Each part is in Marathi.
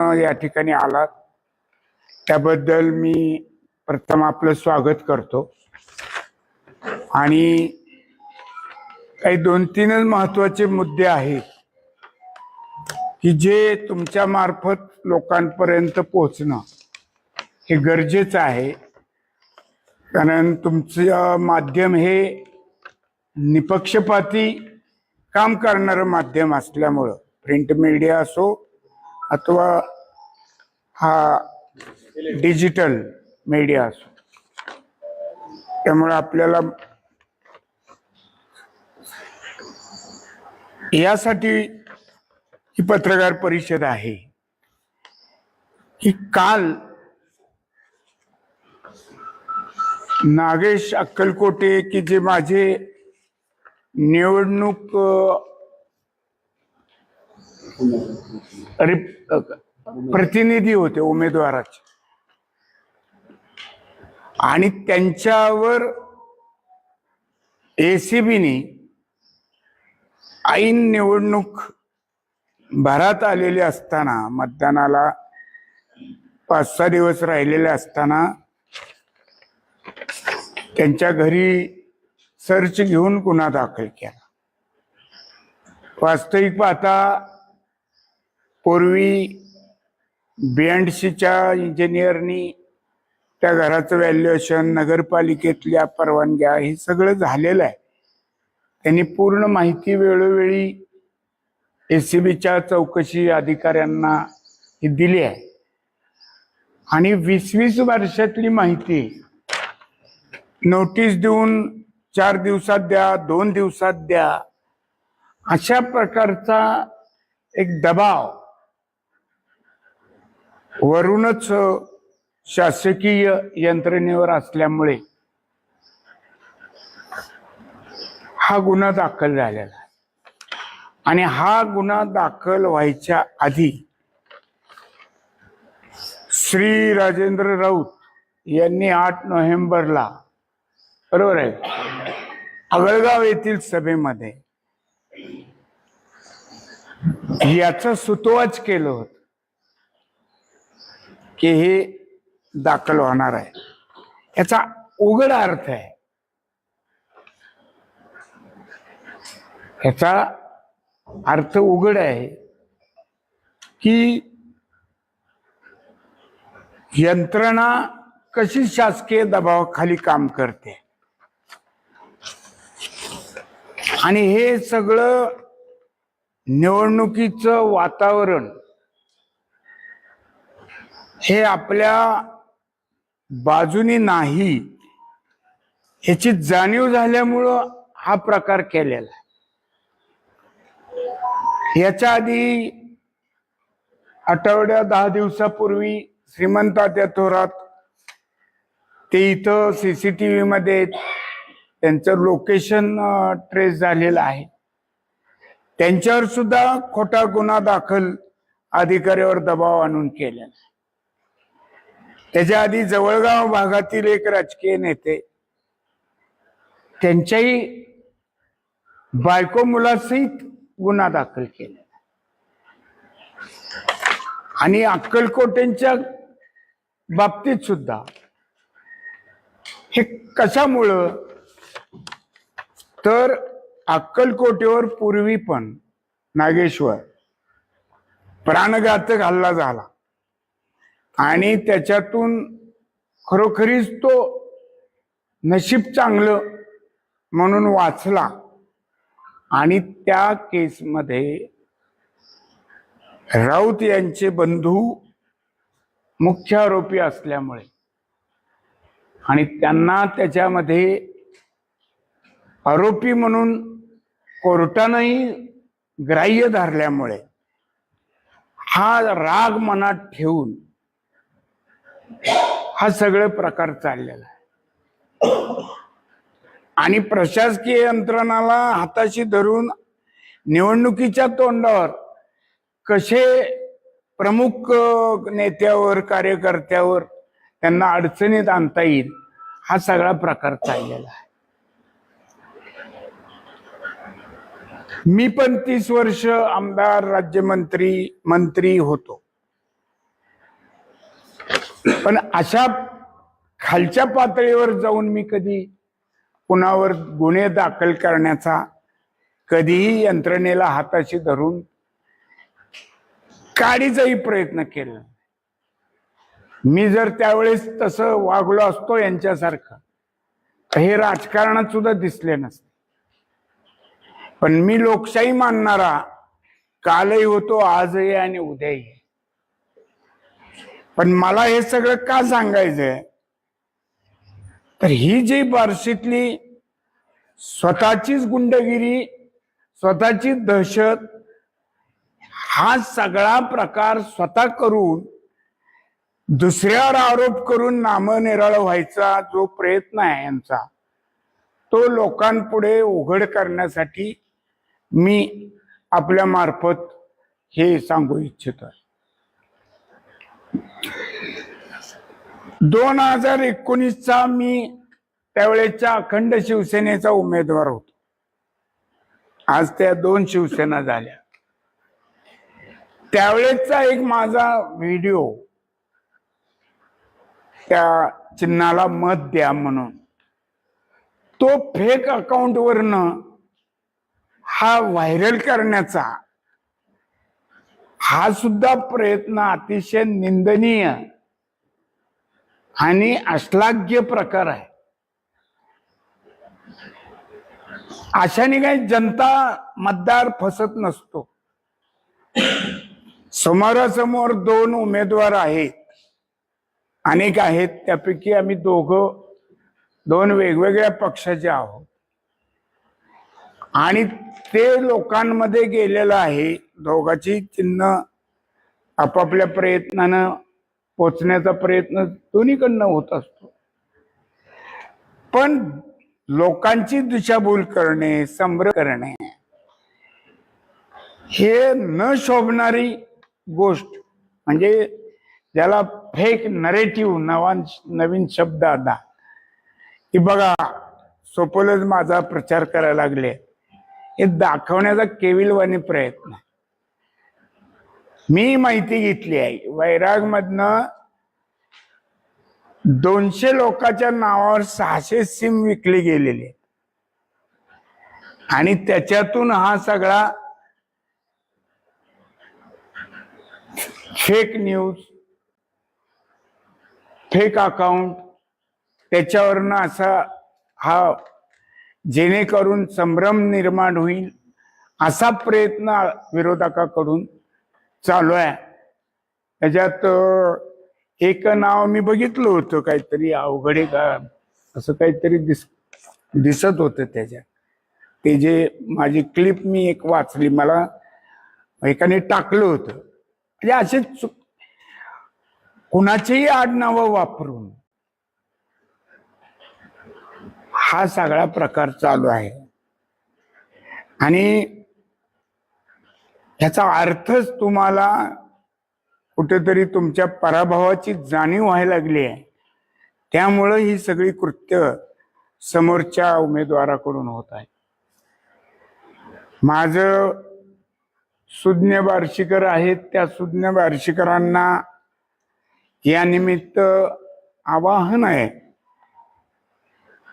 या ठिकाणी आलात त्याबद्दल मी प्रथम आपलं स्वागत करतो. आणि काही दोन तीनच महत्त्वाचे मुद्दे आहेत. की जे तुमच्या मार्फत लोकांपर्यंत पोहोचणं हे गरजेचं आहे. कारण तुमचं माध्यम हे निपक्षपाती काम करणारं माध्यम असल्यामुळं प्रिंट मीडिया असो अथवा हा डिजिटल मीडिया असो. त्यामुळे आपल्याला यासाठी ही पत्रकार परिषद आहे. की काल नागेश अक्कलकोटे की जे माझे निवडणूक प्रतिनिधी होते उमेदवाराचे. आणि त्यांच्यावर एसीबीनी ऐन निवडणूक भरात आलेली असताना मतदानाला पाच सहा दिवस राहिलेले असताना त्यांच्या घरी सर्च घेऊन गुन्हा दाखल केला. वास्तविक पाहता पूर्वी बीएनडसीच्या इंजिनियरनी त्या घराचं व्हॅल्युएशन नगरपालिकेतल्या परवानग्या हे सगळं झालेलं आहे. त्यांनी पूर्ण माहिती वेळोवेळी एसीबीच्या चौकशी अधिकाऱ्यांना ही दिली आहे. आणि वीस वीस वर्षातली माहिती नोटीस देऊन चार दिवसात द्या दोन दिवसात द्या अशा प्रकारचा एक दबाव वरूनच शासकीय यंत्रणेवर असल्यामुळे हा गुन्हा दाखल झालेला आहे. आणि हा गुन्हा दाखल व्हायच्या आधी श्री राजेंद्र राऊत यांनी आठ नोव्हेंबरला बरोबर आहे अगळगाव येथील सभेमध्ये याचा सुतोवाच केलं होत. की हे दाखल होणार आहे. याचा उघड अर्थ आहे. याचा अर्थ उघड आहे की यंत्रणा कशी शासकीय दबावाखाली काम करते. आणि हे सगळं निवडणुकीचं वातावरण हे आपल्या बाजूनी नाही ह्याची जाणीव झाल्यामुळं हा प्रकार केलेला याच्या आधी आठवड्या दहा दिवसापूर्वी श्रीमंतात्या थोरात ते इथं सीसीटीव्ही मध्ये त्यांचं लोकेशन ट्रेस झालेलं आहे. त्यांच्यावर सुद्धा खोटा गुन्हा दाखल अधिकाऱ्यावर दबाव आणून केलेला आहे. त्याच्या आधी जवळगाव भागातील एक राजकीय नेते त्यांच्याही बायको मुलासहित गुन्हा दाखल केला. आणि अक्कलकोटेंच्या बाबतीत सुद्धा हे कशामुळं? तर अक्कलकोटेवर पूर्वी पण नागेश्वर प्राणघातक हल्ला झाला. आणि त्याच्यातून खरोखरीच तो नशीब चांगलं म्हणून वाचला. आणि त्या केसमध्ये राऊत यांचे बंधू मुख्य आरोपी असल्यामुळे आणि त्यांना त्याच्यामध्ये आरोपी म्हणून कोर्टानंही ग्राह्य धरल्यामुळे हा राग मनात ठेवून हा सगळे प्रकार चाललेला आहे. आणि प्रशासकीय यंत्रणाला हाताशी धरून निवडणुकीच्या तोंडावर कसे प्रमुख नेत्यावर कार्यकर्त्यावर त्यांना अडचणीत आणता येईल हा सगळा प्रकार चाललेला आहे. मी पण तीस वर्ष आमदार राज्यमंत्री मंत्री होतो. पण अशा खालच्या पातळीवर जाऊन मी कधी कुणावर गुन्हे दाखल करण्याचा कधीही यंत्रणेला हाताशी धरून काडीचाही प्रयत्न केला नाही. मी जर त्यावेळेस तसं वागलो असतो यांच्यासारखं हे राजकारणात सुद्धा दिसले नसते पण मी लोकशाही मानणारा कालही होतो आजही आणि उद्याही पण मला हे सगळं का सांगायचंय? तर ही जी बार्शीतली स्वतःचीच गुंडगिरी स्वतःची दहशत हा सगळा प्रकार स्वतः करून दुसऱ्यावर आरोप करून नामनिराळ व्हायचा जो प्रयत्न आहे यांचा तो लोकांपुढे उघड करण्यासाठी मी आपल्या मार्फत हे सांगू इच्छितो दोन हजार एकोणीसचा मी त्यावेळेच्या अखंड शिवसेनेचा उमेदवार होतो. आज त्या दोन शिवसेना झाल्या. त्यावेळेचा एक माझा व्हिडिओ त्या चिन्हाला मत द्या म्हणून. तो फेक अकाउंटवरनं हा व्हायरल करण्याचा हा सुद्धा प्रयत्न अतिशय निंदनीय आणि अश्लाघ्य प्रकार आहे. अशाने काही जनता मतदार फसत नसतो. समोरासमोर दोन उमेदवार आहेत. अनेक आहेत त्यापैकी आम्ही दोघं दोन वेगवेगळ्या पक्षाचे आहोत. आणि ते लोकांमध्ये गेलेलं आहे. दोघाची चिन्ह आपापल्या प्रयत्नानं पोचण्याचा प्रयत्न दोन्हीकडनं होत असतो. पण लोकांची दिशाभूल करणे संभ्र करणे हे न शोभणारी गोष्ट म्हणजे ज्याला फेक नरेटिव्ह नवा नवीन शब्द आला. की बघा सोपोलच माझा प्रचार करायला लागले. हे दाखवण्याचा केविलवाणी प्रयत्न. आहे. मी माहिती घेतली आहे. वैराग मधनं दोनशे लोकांच्या नावावर सहाशे सिम विकली गेलेली आणि त्याच्यातून हा सगळा फेक न्यूज फेक अकाउंट त्याच्यावरनं असा हा जेणेकरून संभ्रम निर्माण होईल असा प्रयत्न विरोधकाकडून चालू आहे. त्याच्यात एक नाव मी बघितलं होतं काहीतरी अवघडे का असं काहीतरी दिस दिसत होतं त्याच्यात. ते जे माझी क्लिप मी एक वाचली मला एकाने टाकलं होतं. म्हणजे असे चुक कुणाचेही आडनावं वापरून हा सगळा प्रकार चालू आहे. आणि ह्याचा अर्थच तुम्हाला कुठेतरी तुमच्या पराभवाची जाणीव व्हायला लागली आहे. त्यामुळं ही सगळी कृत्य समोरच्या उमेदवाराकडून होत आहे. माझं सुज्ञ बार्शीकर आहेत त्या सुज्ञ बार्शीकरांना या निमित्त आवाहन आहे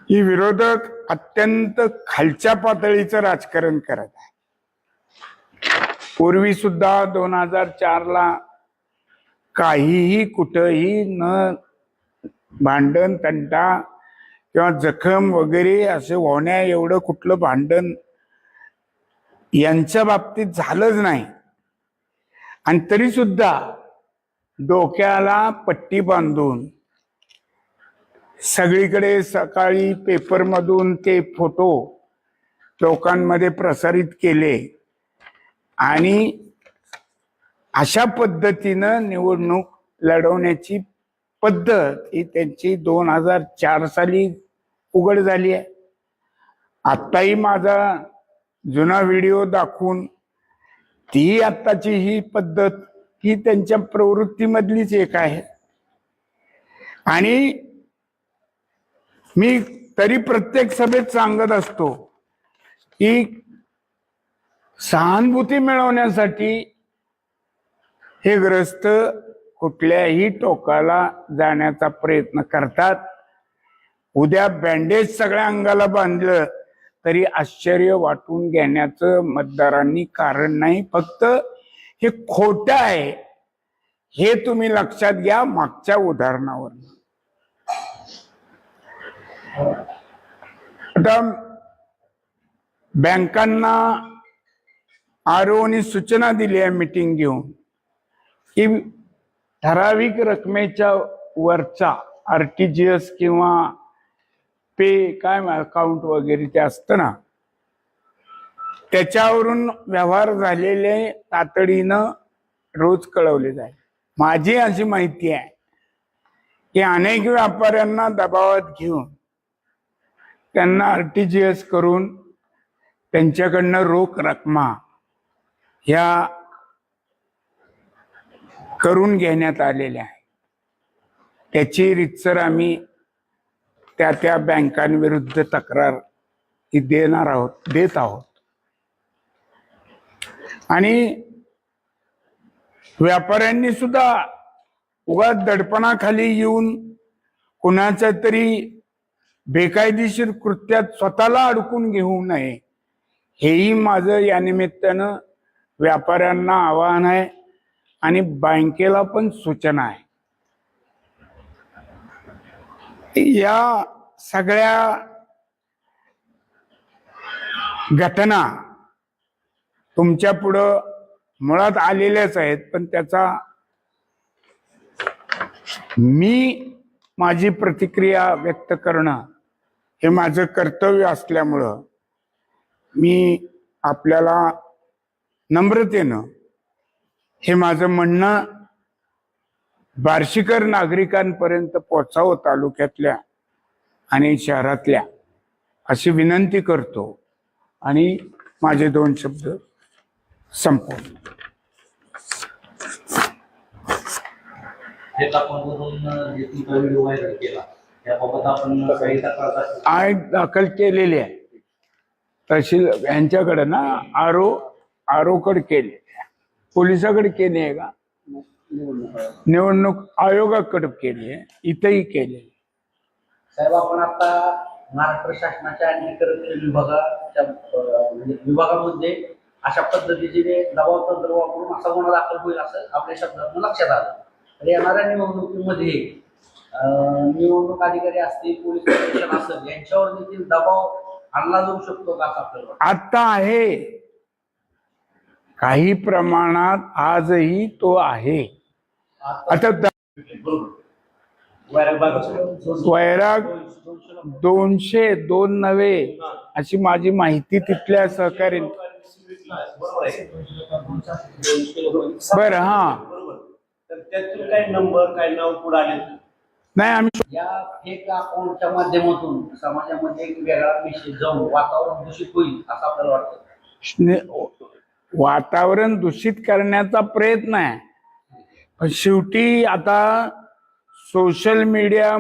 की विरोधक अत्यंत खालच्या पातळीचं राजकारण करत आहे पूर्वी सुद्धा दोन हजार चारला काहीही कुठंही न भांडण तंटा किंवा जखम वगैरे असे होण्या एवढं कुठलं भांडण यांच्या बाबतीत झालंच नाही. आणि तरी सुद्धा डोक्याला पट्टी बांधून सगळीकडे सकाळी पेपरमधून ते फोटो लोकांमध्ये प्रसारित केले. आणि अशा पद्धतीनं निवडणूक लढवण्याची पद्धत ही त्यांची दोन हजार चार साली उघड झाली आहे. आत्ताही माझा जुना व्हिडिओ दाखवून ती आत्ताची ही पद्धत ही त्यांच्या प्रवृत्तीमधलीच एक आहे. आणि मी तरी प्रत्येक सभेत सांगत असतो की सहानुभूती मिळवण्यासाठी हे ग्रस्त कुठल्याही टोकाला जाण्याचा प्रयत्न करतात. उद्या बँडेज सगळ्या अंगाला बांधलं तरी आश्चर्य वाटून घेण्याचं मतदारांनी कारण नाही. फक्त हे खोटं आहे. हे तुम्ही लक्षात घ्या मागच्या उदाहरणावर. आता बँकांना आरोनी सूचना दिली आहे मिटिंग घेऊन की ठराविक रकमेच्या वरचा आर टी जी एस किंवा पे काय अकाउंट वगैरे ते असतं ना त्याच्यावरून व्यवहार झालेले तातडीनं रोज कळवले जाईल. माझी अशी माहिती आहे की अनेक व्यापाऱ्यांना दबावात घेऊन त्यांना आर टी जी एस करून त्यांच्याकडनं रोख रकमा ह्या करून घेण्यात आलेल्या आहे त्याची रितसर आम्ही त्या त्या बँकांविरुद्ध तक्रार ही देणार आहोत देत आहोत. आणि व्यापाऱ्यांनी सुद्धा उगा दडपणाखाली येऊन कुणाच्या तरी बेकायदेशीर कृत्यात स्वतःला अडकून घेऊ नये हेही माझं या निमित्तानं व्यापाऱ्यांना आवाहन आहे आणि बँकेला पण सूचना आहे. या सगळ्या घटना तुमच्या पुढं मुळात आलेल्याच आहेत पण त्याचा मी माझी प्रतिक्रिया व्यक्त करणं हे माझं कर्तव्य असल्यामुळं मी आपल्याला नम्रतेनं हे माझं म्हणणं बार्शीकर नागरिकांपर्यंत पोचावं तालुक्यातल्या आणि शहरातल्या अशी विनंती करतो आणि माझे दोन शब्द संपवतो. दाखल आय दाखल केलेली आहे. तहसील यांच्याकडे ना आरो आरोकडे केले. पोलिसाकडे केली आहे का? निवडणूक आयोगाकडे केली आहे इथंही केली. साहेब आपण आता महाराष्ट्र शासनाच्या आणि विभागाच्या म्हणजे विभागामध्ये अशा पद्धतीचे दबाव तंत्र वापरून असा गुन्हा दाखल होईल असं आपल्या शब्दातून लक्षात आलं. तर येणाऱ्या निवडणुकीमध्ये निवडणूक अधिकारी असतील पोलीस प्रशासन असेल यांच्यावर देखील दबाव आणला जाऊ शकतो का असं आपल्याला? आता आहे. काही प्रमाणात आजही तो आहे. आता वैराग दोनशे दोन नव्हे अशी माझी माहिती तिथल्या सहकारी बर हा. तर त्यातून काय नंबर काय नाव पुढे आले? नाही आम्ही या फेक अकाउंटच्या माध्यमातून समाजामध्ये एक वेगळा मेसेज जाऊन वातावरण दूषित होईल असं आपल्याला वाटतं. स्ने- वातावरण दूषित करण्याचा प्रयत्न आहे. पण शेवटी आता सोशल मीडिया